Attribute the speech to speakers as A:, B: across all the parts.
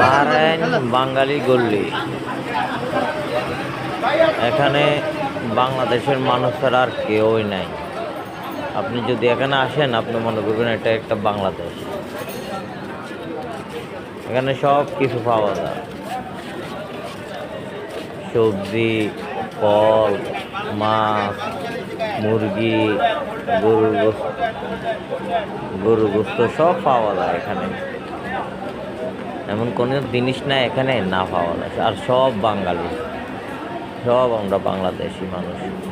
A: Bahrain বাঙালি গল্লি। এখানে বাংলাদেশের মানুষ ছাড়া আর কেউই নাই। আপনি যদি এখানে আসেন, আপনি মনে করবেন এটা একটা বাংলাদেশ। এখানে সব কিছু পাওয়া যায়। সবজি, ফল, মাছ, মুরগি, গরুর গোস্ত গরুর গোস্ত সব পাওয়া যায় এখানে। এমন কোনো জিনিস না এখানে না পাওয়া যায়। আর সব বাঙালি। সব আমরা বাংলাদেশি মানুষ।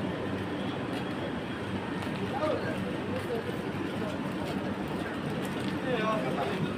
B: Thank you.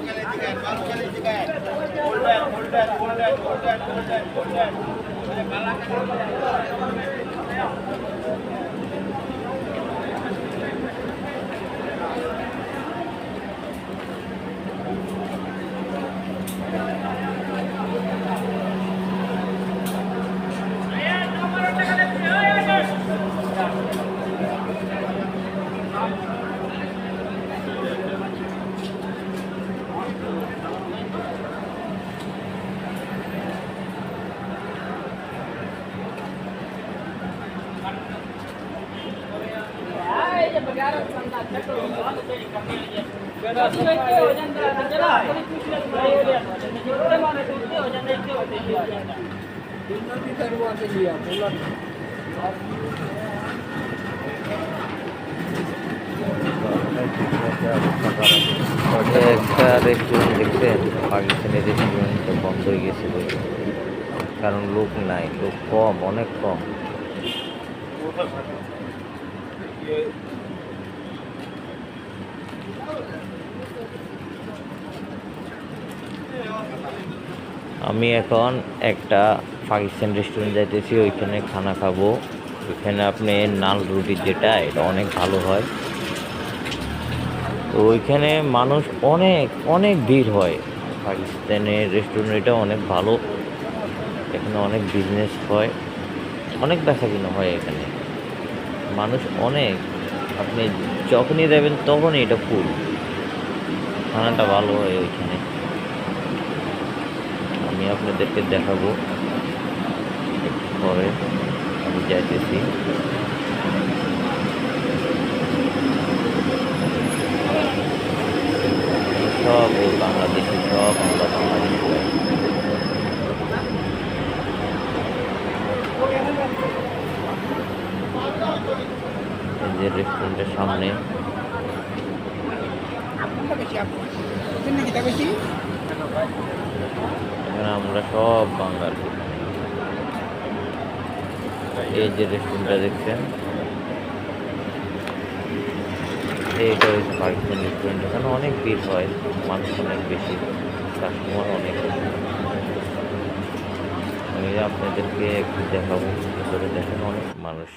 B: Hold that, hold that, hold that, hold that, hold that. একটা
A: রেস্টুরেন্ট দেখছেন পাকিস্তানি রেস্টুরেন্টটা বন্ধ হয়ে গেছিল কারণ লোক নাই, লোক কম, অনেক কম। আমি এখন একটা পাকিস্তান রেস্টুরেন্ট যাইতেছি, ওইখানে খানা খাব। ওইখানে আপনি নাল রুটি যেটা, এটা অনেক ভালো হয়। তো ওইখানে মানুষ অনেক অনেক ভিড় হয়। পাকিস্তানের রেস্টুরেন্ট এটা অনেক ভালো। এখানে অনেক বিজনেস হয়। অনেক বেচা কিনা হয় এখানে। মানুষ অনেক। আপনি যখনই দেবেন তখনই এটা ফুল। খানাটা ভালো হয় ওইখানে। আমি আপনাদেরকে দেখাবো। পরে আমি যাইতেছি। সব বাংলাদেশি সব আমরা বাংলাদেশি যে রেস্টুরেন্টের সামনে কোনটা বেশি আপনার তিনটা কিটা বেশি এখানে আমরা সব বাঙালি এই যে রেস্টুরেন্টটা দেখছেন। এইটা হচ্ছে পাকিস্তান রেস্টুরেন্ট এখানে অনেক ভিড় হয়। মানুষ অনেক বেশি কাস্টমার অনেক। আমি আপনাদেরকে একটু দেখাবো দেখেন অনেক মানুষ।